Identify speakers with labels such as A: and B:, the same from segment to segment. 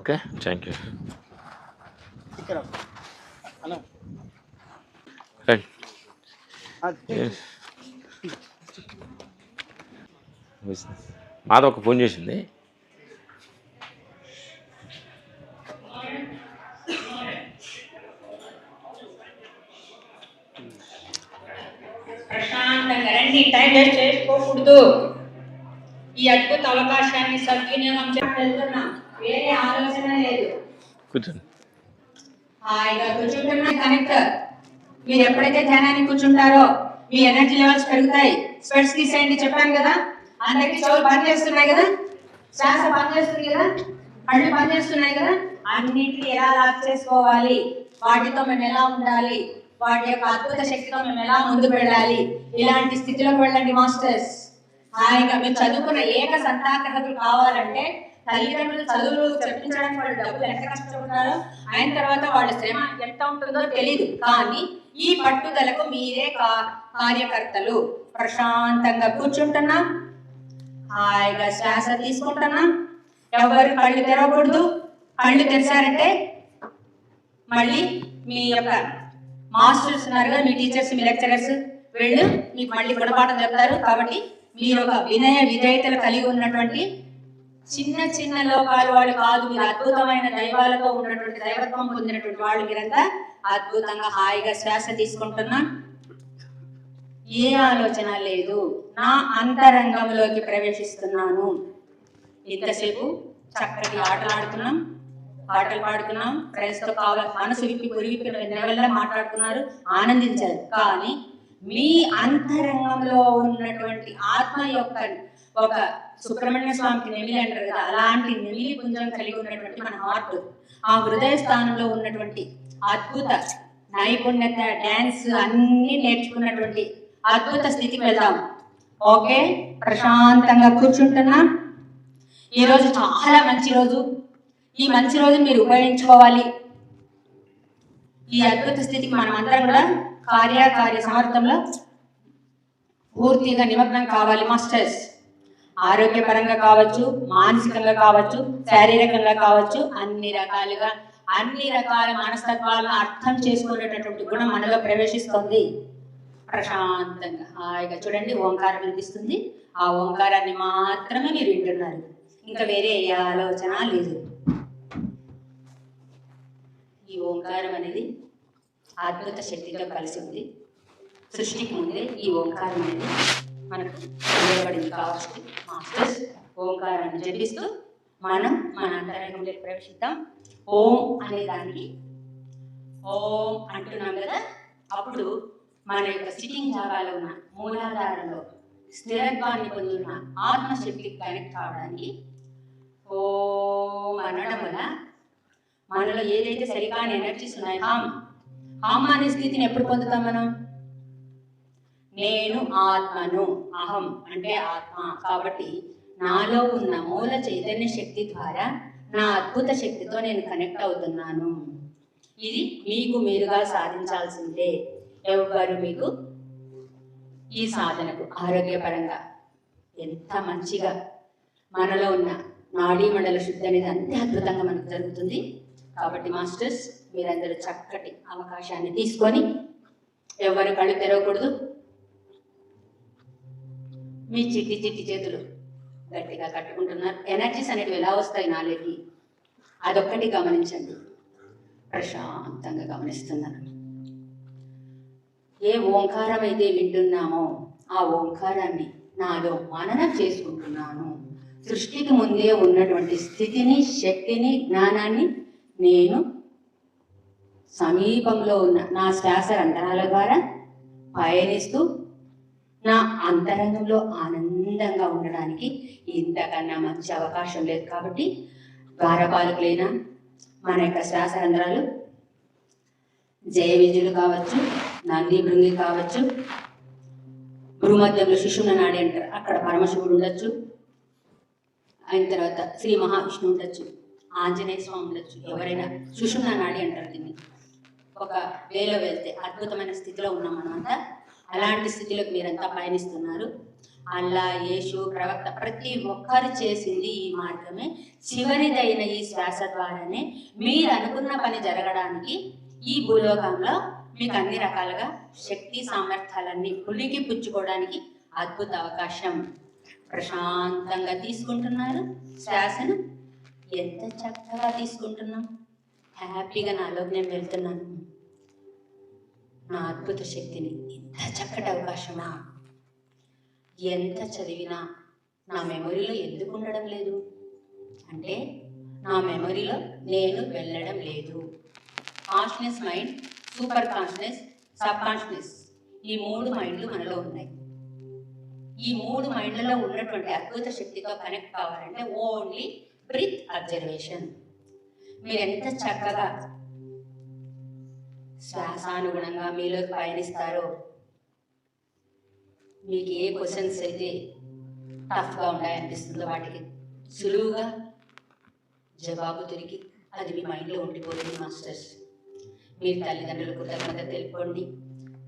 A: Okay thank you.
B: ఇక్కడ
A: మాధవ్ ఒక phone చేసింది.
C: ప్రశాంతంగా రండి టైం వేస్ట్ చేసుకోకూడదు. ఈ అద్భుత అవకాశాన్ని సద్వినియోగం చేస్తున్నా వేరే ఆలోచన లేదు.
A: కూర్చోండి.
C: హాయిగా కూర్చుంటున్నా కనెక్ట్ మీరు ఎప్పుడైతే ధ్యానానికి కూర్చుంటారో మీ ఎనర్జీ లెవెల్స్ పెరుగుతాయి. స్పెట్స్ తీసేయండి చెప్పాను కదా? అందరికి చెవులు బంద్ చేస్తున్నాయి కదా? శ్వాస బంద్ చేస్తుంది కదా? కళ్ళు బంద్ చేస్తున్నాయి కదా? అన్నిటిని ఎలా లాక్ చేసుకోవాలి? వాటితో మేము ఎలా ఉండాలి? వాటి యొక్క అద్భుత శక్తితో మేము ఎలా ముందు వెళ్ళాలి? ఇలాంటి స్థితిలోకి వెళ్ళండి మాస్టర్స్. హాయిగా మీరు చదువుకున్న ఏక సంతాగ్రహతులు కావాలంటే తల్లిదండ్రులు చదువులు చెప్పించడానికి వాళ్ళు డబ్బులు ఎంత కష్టపడుతున్నారో అయిన తర్వాత వాళ్ళ శ్రమ ఎంత ఉంటుందో తెలియదు కానీ ఈ పట్టుదలకు మీరే కా- కార్యకర్తలు ప్రశాంతంగా కూర్చుంటున్నా హాయిగా శ్వాస తీసుకుంటున్నా. ఎవరు కళ్ళు తెరవకూడదు. కళ్ళు తెరిచారంటే మళ్ళీ మీ యొక్క మాస్టర్స్ ఉన్నారు మీ టీచర్స్ మీ లెక్చరర్స్ వీళ్ళు మీకు మళ్ళీ గుణపాఠం చెప్తారు. కాబట్టి మీరు ఒక వినయ విధేయతలు కలిగి ఉన్నటువంటి చిన్న చిన్న లోకాలు వాళ్ళు కాదు. మీరు అద్భుతమైన దైవాలతో ఉన్నటువంటి దైవత్వం పొందినటువంటి వాళ్ళు మీరంతా అద్భుతంగా హాయిగా శ్వాస తీసుకుంటున్నా. ఏ ఆలోచన లేదు. నా అంతరంగంలోకి ప్రవేశిస్తున్నాను. ఇంతసేపు చక్కటి ఆటలు ఆడుతున్నాం. పాటలు పాడుతున్నాం. ఫ్రెండ్స్తో కావాలి మనసు విప్పి కురివిప్పి నెవెల్లా మాట్లాడుతున్నారు. ఆనందించారు. కానీ మీ అంతరంగంలో ఉన్నటువంటి ఆత్మ యొక్క ఒక సుబ్రహ్మణ్య స్వామికి నెమిలి అంటారు కదా అలాంటి నెమిలి పుంజం కలిగి ఉన్నటువంటి మన హార్ట్ ఆ హృదయ స్థానంలో ఉన్నటువంటి అద్భుత నైపుణ్యత డ్యాన్స్ అన్ని నేర్చుకున్నటువంటి అద్భుత స్థితికి వెళ్దాం. ఓకే? ప్రశాంతంగా కూర్చుంటున్నా. ఈ రోజు చాలా మంచి రోజు. ఈ మంచి రోజు మీరు ఉపయోగించుకోవాలి. ఈ అద్భుత స్థితికి మనం అందరం కూడా కార్యకార్య సమర్థంలో పూర్తిగా నిమగ్నం కావాలి మాస్టర్స్. ఆరోగ్యపరంగా కావచ్చు మానసికంగా కావచ్చు శారీరకంగా కావచ్చు అన్ని రకాలుగా అన్ని రకాల మనస్తత్వాలను అర్థం చేసుకునేటటువంటి గుణం మనలో ప్రవేశిస్తుంది. ప్రశాంతంగా హాయిగా చూడండి ఓంకారం వినిపిస్తుంది. ఆ ఓంకారాన్ని మాత్రమే మీరు వింటున్నారు. ఇంకా వేరే ఏ ఆలోచన లేదు. ఈ ఓంకారం అనేది అద్భుత శక్తితో కలిసి ఉంది. సృష్టికి ముందే ఈ ఓంకారం అనేది మనకు నిలబడింది కావచ్చు మాస్టర్స్ ఓంకారాన్ని జపిస్తూ మనం మన అంతరంగంలోకి ప్రవేశిద్దాం. ఓం అనే దానికి ఓం అంటున్నాం కదా. అప్పుడు మన యొక్క సిట్టింగ్ జాగాలో ఉన్న మూలాధారంలో స్థిరత్వాన్ని పొందిన ఆత్మశక్తికి కనెక్ట్ కావడానికి ఓం అనడం వల్ల మనలో ఏదైతే సరికాని ఎనర్జీస్ ఉన్నాయో హామ్ హామ్ అనే స్థితిని ఎప్పుడు పొందుతాం మనం? నేను ఆత్మను. అహం అంటే ఆత్మ. కాబట్టి నాలో ఉన్న మూల చైతన్య శక్తి ద్వారా నా అద్భుత శక్తితో నేను కనెక్ట్ అవుతున్నాను. ఇది మీకు మీరుగా సాధించాల్సిందే. ఎవ్వరు మీకు ఈ సాధనకు ఆరోగ్యపరంగా ఎంత మంచిగా మనలో ఉన్న నాడీ మండల శుద్ధి అనేది అంతే అద్భుతంగా మనకు జరుగుతుంది. కాబట్టి మాస్టర్స్ మీరందరూ చక్కటి అవకాశాన్ని తీసుకొని ఎవరు కళ్ళు తెరవకూడదు. మీ చిట్టి చిట్టి చేతులు గట్టిగా కట్టుకుంటున్నారు. ఎనర్జీస్ అనేటివి ఎలా వస్తాయి నాలోకి అదొక్కటి గమనించండి. ప్రశాంతంగా గమనిస్తున్నారు. ఏ ఓంకారం అయితే వింటున్నామో ఆ ఓంకారాన్ని నాలో మననం చేసుకుంటున్నాను. సృష్టికి ముందే ఉన్నటువంటి స్థితిని శక్తిని జ్ఞానాన్ని నేను సమీపంలో ఉన్న నా శ్వాస రంధ్రాల ద్వారా పయనిస్తూ నా అంతరంగంలో ఆనందంగా ఉండడానికి ఇంతకన్నా మంచి అవకాశం లేదు కాబట్టి ద్వారపాలకులైన మన యొక్క శ్వాస రంధ్రాలు జయ విజయులు కావచ్చు నంది భృంగి కావచ్చు భూమధ్యంలో శిశువున నాడి అంటారు. అక్కడ పరమశివుడు ఉండొచ్చు. అయిన తర్వాత శ్రీ మహావిష్ణు ఉండొచ్చు. ఆంజనేయ స్వామి ఉండొచ్చు. ఎవరైనా సుషుమ్న నాడి అంటారు దీన్ని. ఒక వేలో వెళ్తే అద్భుతమైన స్థితిలో ఉన్నాం మనమంతా అలాంటి స్థితిలోకి మీరంతా పయనిస్తున్నారు. అల్లా యేసు ప్రవక్త ప్రతి ఒక్కరు చేసింది ఈ మార్గమే. చివరిదైన ఈ శ్వాస ద్వారానే మీరు అనుకున్న పని జరగడానికి ఈ భూలోకంలో మీకు అన్ని రకాలుగా శక్తి సామర్థ్యాలన్నీ పులికి పుచ్చుకోవడానికి అద్భుత అవకాశం. ప్రశాంతంగా తీసుకుంటున్నారు శ్వాసను. ఎంత చక్కగా తీసుకుంటున్నాం. హ్యాపీగా నాలోకి నేను వెళ్తున్నాను. నా అద్భుత శక్తిని ఇంత చక్కటి అవకాశమా? ఎంత చదివినా నా మెమొరీలో ఎందుకు ఉండడం లేదు? అంటే నా మెమొరీలో నేను వెళ్ళడం లేదు. Conscious mind super conscious sub conscious ఈ మూడు మైండ్లు మనలో ఉన్నాయి. ఈ మూడు మైండ్లలో ఉన్నటువంటి అద్భుత శక్తితో కనెక్ట్ కావాలంటే ఓన్లీ బ్రీత్ అబ్జర్వేషన్ మీరు ఎంత చక్కగా శ్వాసానుగుణంగా మీలోకి పయనిస్తారో మీకు ఏ క్వశ్చన్స్ అయితే టఫ్గా ఉన్నాయనిపిస్తుందో వాటికి సులువుగా జవాబు దొరికి అది మీ మైండ్లో ఉండిపోయింది మాస్టర్స్ మీరు తల్లిదండ్రులకు కృతజ్ఞత తెలుపుకోండి.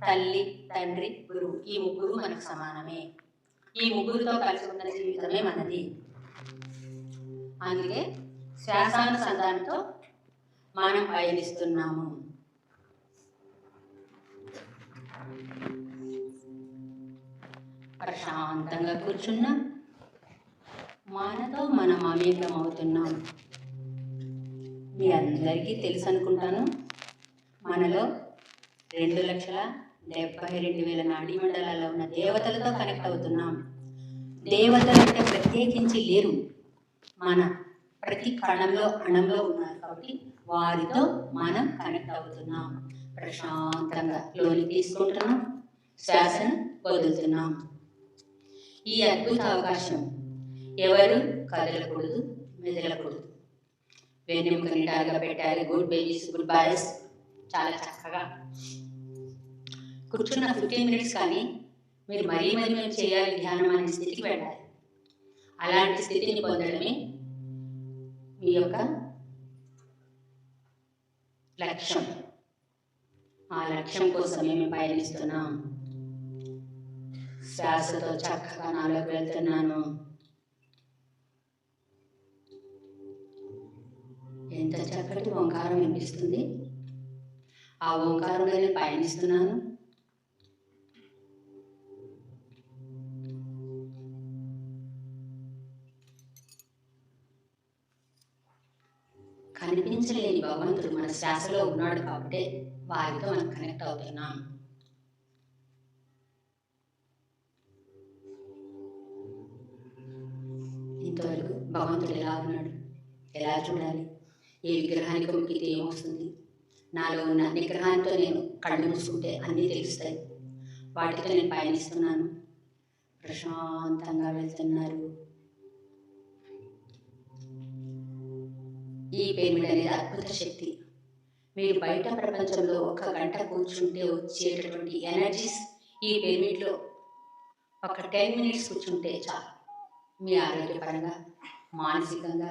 C: తల్లి తండ్రి గురువు ఈ ముగ్గురు మనకు సమానమే. ఈ ముగ్గురుతో కలిసి ఉన్న జీవితమే మనది. అందుకే శ్వాసానుసంధానంతో మనం పయనిస్తున్నాము. ప్రశాంతంగా కూర్చున్నాం. మనతో మనం అమేకం అవుతున్నాం మీ అందరికీ తెలుసు అనుకుంటాను మనలో రెండు లక్షల డెబ్బై రెండు వేల నాడీ మండలాల్లో ఉన్న దేవతలతో కనెక్ట్ అవుతున్నాం. దేవతలు అంటే ప్రత్యేకించి లేరు. మన ప్రతి కణంలో అణంలో ఉన్నారు కాబట్టి వారితో మనం కనెక్ట్ అవుతున్నాం. ప్రశాంతంగా లోని తీసుకుంటున్నాం. శ్వాసను వదులుతున్నాం. ఈ అద్భుత అవకాశం. ఎవరు? కదలకూడదు మెదలకూడదు. వెన్నెముక నిటారుగా పెట్టారు గుడ్ బేబీస్ గుడ్ బాయ్స్. చాలా చక్కగా. కూర్చున్న ఫిఫ్టీన్ మినిట్స్ కానీ మీరు మరీ మరీ మేము చేయాలి ధ్యానం అనే స్థితికి వెళ్ళాలి. అలాంటి స్థితిని పొందడమే మీ యొక్క లక్ష్యం. ఆ లక్ష్యం కోసమే మేము పయనిస్తున్నాం. శ్వాసతో చక్కగా నాలోకి వెళ్తున్నాను. ఎంత చక్కటి ఓంకారం వినిపిస్తుంది ఆ ఓంకారంలో నేను పయనిస్తున్నాను. కనిపించలేని భగవంతుడు మన శ్వాసలో ఉన్నాడు కాబట్టి వారితో మనం కనెక్ట్ అవుతున్నాం. ఇంతవరకు భగవంతుడు ఎలా ఉన్నాడు? ఎలా చూడాలి? ఏ విగ్రహానికి మొక్కితే ఏమొస్తుంది? నాలో ఉన్న నిగ్రహాలతో నేను కళ్ళు మూసుకుంటే అన్నీ తెలుస్తాయి. వాటితో నేను పయనిస్తున్నాను. ప్రశాంతంగా వెళ్తున్నారు. ఈ పిరమిడ్ అనేది అద్భుత శక్తి. మీరు బయట ప్రపంచంలో ఒక గంట కూర్చుంటే వచ్చేటటువంటి ఎనర్జీస్ ఈ పిరమిడ్లో ఒక టెన్ మినిట్స్ కూర్చుంటే చాలు. మీ ఆరోగ్యపరంగా మానసికంగా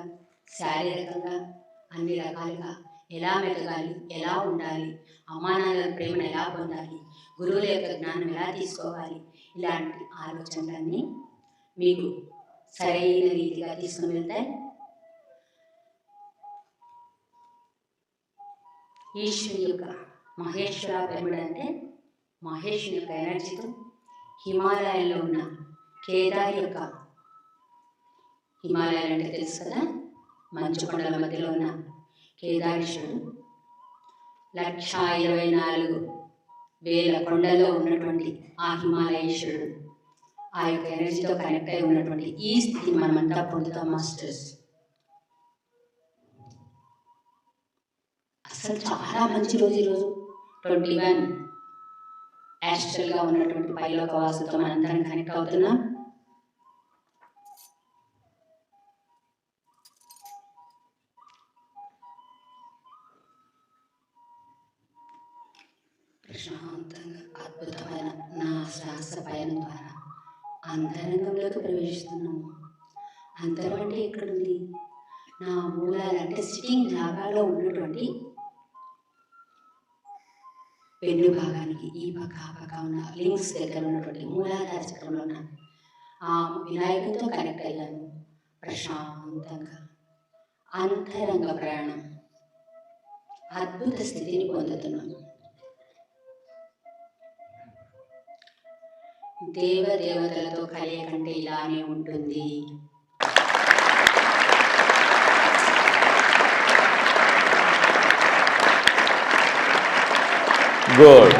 C: శారీరకంగా అన్ని రకాలుగా ఎలా మెలగాలి ఎలా ఉండాలి అమ్మానాన్నల ప్రేమను ఎలా పొందాలి గురువుల యొక్క జ్ఞానం ఎలా తీసుకోవాలి ఇలాంటి ఆలోచనలన్నీ మీకు సరైన రీతిగా తీసుకుని వెళ్తాయి ఈశ్వరి యొక్క మహేశ్వర పిరమిడ్ అంటే మహేశ్వరి యొక్క ఎనర్జీతో హిమాలయాల్లో ఉన్న కేదార్ యొక్క హిమాలయాలు అంటే తెలుసు కదా? మంచు కొండల మధ్యలో ఉన్న కేదారేశ్వరుడు. లక్ష ఇరవై నాలుగు వేల కొండల్లో ఉన్నటువంటి ఆ హిమాలయేశ్వరుడు. ఆ యొక్క ఎనర్జీతో కనెక్ట్ అయి ఉన్నటువంటి ఈ స్థితి మనమంతా పొందుతాం మాస్టర్స్. అసలు చాలా మంచి రోజు ఈరోజు ట్వంటీ వన్. యాస్ట్రల్గా ఉన్నటువంటి పైలోక వాసులతో మనందరం కనెక్ట్ అవుతున్నాం. ప్రశాంతంగా అద్భుతమైన నా శ్వాస పయనం ద్వారా అంతరంగంలోకి ప్రవేశిస్తున్నాము అంతరం అంటే ఎక్కడుంది? నా మూలాలు అంటే సిట్టింగ్ జాగాలో ఉన్నటువంటి వెన్ను భాగానికి ఈ పక్క ఆ పక్క ఉన్న లింక్స్ దగ్గర ఉన్నటువంటి మూలాధార చక్రంలో ఉన్న ఆ వినాయకుడితో కనెక్ట్ అయ్యాను. ప్రశాంతంగా. అంతరంగ ప్రయాణం. అద్భుత స్థితిని పొందుతున్నాను. దేవదేవతలతో కలియకంటే ఇలానే ఉంటుంది.
A: గుడ్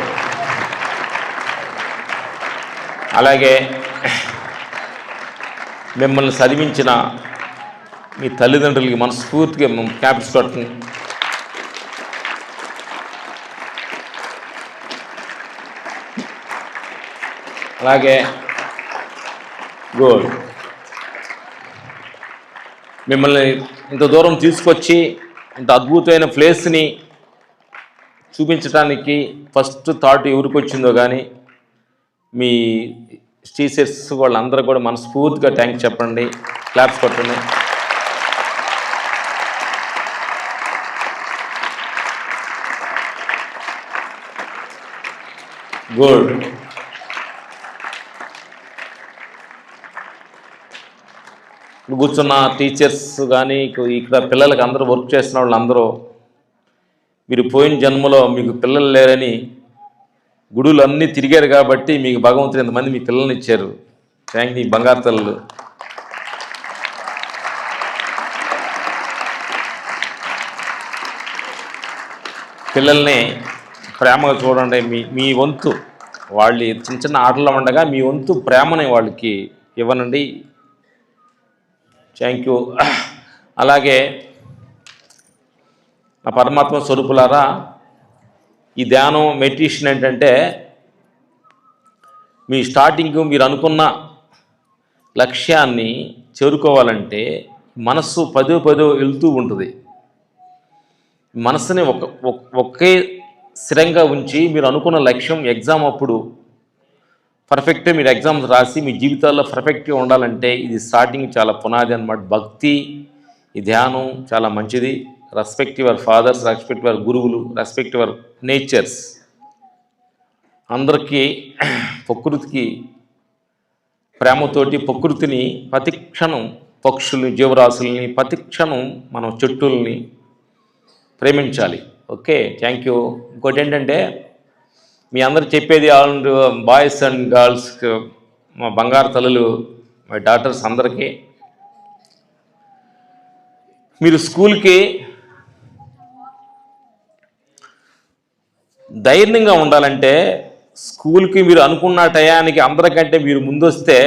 A: అలాగే మిమ్మల్ని చదివించిన మీ తల్లిదండ్రులకి మనస్ఫూర్తిగా మేము క్యాప్స్ కొట్టండి అలాగే. గుడ్ మిమ్మల్ని ఇంత దూరం తీసుకొచ్చి ఇంత అద్భుతమైన ప్లేస్ని చూపించడానికి ఫస్ట్ థాట్ ఎవరికి వచ్చిందో కానీ మీ టీచర్స్ వాళ్ళందరూ కూడా మనస్ఫూర్తిగా థ్యాంక్స్ చెప్పండి. క్లాప్స్ కొట్టండి. గుడ్ కూర్చున్న టీచర్స్ కానీ ఇక్కడ పిల్లలకి అందరూ వర్క్ చేస్తున్న వాళ్ళందరూ మీరు పోయిన జన్మలో మీకు పిల్లలు లేరని గుడులు అన్నీ తిరిగారు కాబట్టి మీకు భగవంతుడు ఎంతమంది మీ పిల్లల్ని ఇచ్చారు. థ్యాంక్ యూ బంగారు తల్లు పిల్లల్ని ప్రేమగా చూడండి మీ మీ వంతు వాళ్ళు చిన్న చిన్న ఆటల్లో ఉండగా మీ వంతు ప్రేమని వాళ్ళకి ఇవ్వనండి. థ్యాంక్ యూ అలాగే నా పరమాత్మ స్వరూపులారా ఈ ధ్యానం మెడిటేషన్ ఏంటంటే మీ స్టార్టింగ్ మీరు అనుకున్న లక్ష్యాన్ని చేరుకోవాలంటే మనస్సు పదో పదో వెళ్తూ ఉంటుంది. మనసుని ఒక- ఒకే స్థిరంగా ఉంచి మీరు అనుకున్న లక్ష్యం ఎగ్జామ్ అప్పుడు పర్ఫెక్ట్గా మీరు ఎగ్జామ్స్ రాసి మీ జీవితాల్లో పర్ఫెక్ట్గా ఉండాలంటే ఇది స్టార్టింగ్ చాలా పునాది అన్నమాట. భక్తి ఈ ధ్యానం చాలా మంచిది. Respect your fathers respect your గురువులు రెస్పెక్ట్ యువర్ నేచర్స్ అందరికీ ప్రకృతికి ప్రేమతోటి ప్రకృతిని ప్రతిక్షణం పక్షుల్ని జీవరాశుల్ని ప్రతిక్షణం మనం చెట్టుల్ని ప్రేమించాలి. ఓకే థ్యాంక్ యూ ఇంకోటి ఏంటంటే మీ అందరు చెప్పేది ఆల్ బాయ్స్ అండ్ గర్ల్స్ మా బంగారు తల్లులు మా డాటర్స్ అందరికీ. మీరు స్కూల్కి ధైర్యంగా ఉండాలంటే స్కూల్కి మీరు అనుకున్న టయానికి అందరికంటే మీరు ముందు వస్తే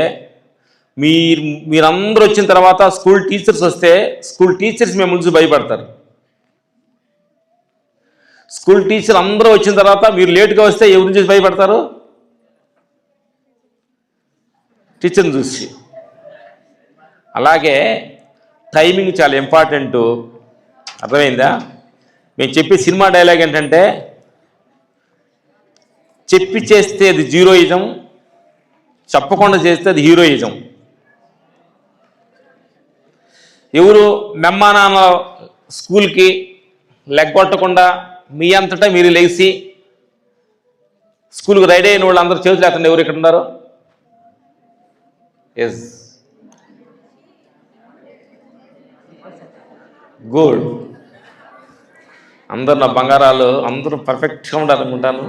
A: మీరు మీరందరూ వచ్చిన తర్వాత స్కూల్ టీచర్స్ వస్తే స్కూల్ టీచర్స్ మేము ముందు భయపడతారు. స్కూల్ టీచర్ అందరూ వచ్చిన తర్వాత మీరు లేట్గా వస్తే ఎవరిని చూసి భయపడతారు? టీచర్ని చూసి. అలాగే టైమింగ్ చాలా ఇంపార్టెంట్ అర్థమైందా? మేము చెప్పే సినిమా డైలాగ్ ఏంటంటే చెప్పి చేస్తే అది జీరోయిజం చెప్పకుండా చేస్తే అది హీరోయిజం. ఎవరు మెమ్మానాన్న స్కూల్కి లెగ్గొట్టకుండా మీ అంతటా మీరు లేచి స్కూల్కి రెడీ అయిన వాళ్ళు అందరూ చేతులు ఎత్తండి. ఎవరు ఇక్కడ ఉన్నారు? ఎస్ గుడ్ అందరు నా బంగారాలు అందరూ పర్ఫెక్ట్గా ఉండాలనుకుంటాను.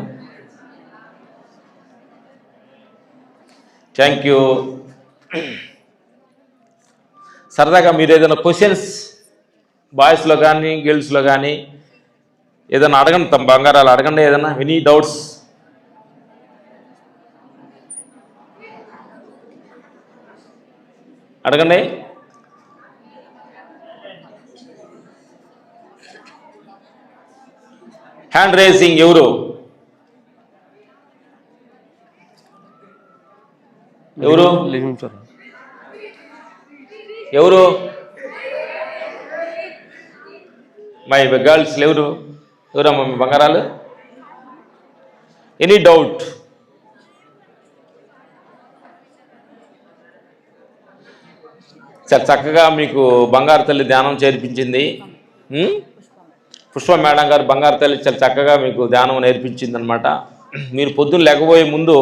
A: థ్యాంక్ యూ సరదాగా మీరు ఏదైనా క్వశ్చన్స్ బాయ్స్లో కానీ గర్ల్స్లో కానీ ఏదైనా అడగండి తమ బంగారాలు అడగండి ఏదైనా ఎనీ డౌట్స్ అడగండి. హ్యాండ్ రేసింగ్ ఎవరు? ఎవరు? ఎవరు? మై గర్ల్స్ ఎవరు? ఎవరమ్మా మీ బంగారాలు? ఎనీ డౌట్ చాలా చక్కగా మీకు బంగారు తల్లి ధ్యానం చేర్పించింది. పుష్ప మేడం గారు బంగారు తల్లి చాలా చక్కగా మీకు ధ్యానం నేర్పించింది అనమాట మీరు పొద్దున్న లేకపోయే ముందు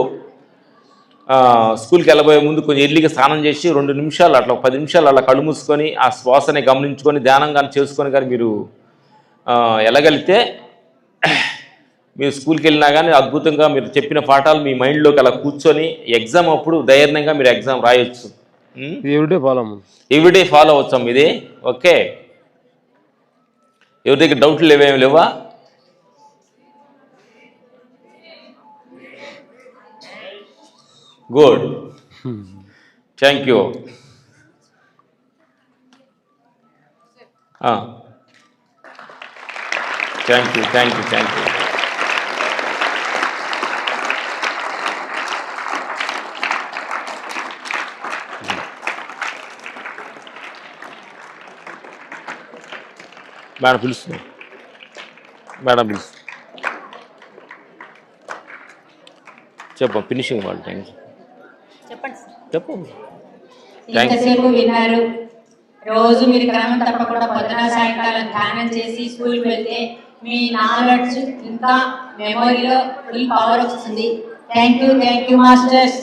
A: స్కూల్కి వెళ్ళబోయే ముందు కొంచెం ఎర్లీగా స్నానం చేసి రెండు నిమిషాలు అట్లా ఒక పది నిమిషాలు అలా కళ్ళు మూసుకొని ఆ శ్వాసని గమనించుకొని ధ్యానం కానీ చేసుకొని కానీ మీరు వెళ్ళగలిగితే మీరు స్కూల్కి వెళ్ళినా కానీ అద్భుతంగా మీరు చెప్పిన పాఠాలు మీ మైండ్లోకి అలా కూర్చొని ఎగ్జామ్ అప్పుడు ధైర్యంగా మీరు ఎగ్జామ్ రాయొచ్చు.
D: ఎవ్రీడే ఫాలో
A: ఎవ్రీడే ఫాలో అవచ్చాం ఇది. ఓకే. ఎవరి దగ్గర డౌట్లు లేవేమి లేవా? Good thank you thank you thank you thank you madam పిలుస్తుంది. మేడం పిలుస్తుంది. చెప్పు ఫినిషింగ్ వాళ్ళు థ్యాంక్ యూ
C: చెప్పండి
A: చెప్పు.
C: ఇంతసేపు విన్నారు. రోజు మీరు క్రమం తప్పకుండా పొద్దున సాయంకాలం ధ్యానం చేసి స్కూల్కి వెళ్తే మీ నాలెడ్జ్ ఇంకా మెమొరీలో ఫుల్ పవర్ వస్తుంది. Thank you thank you masters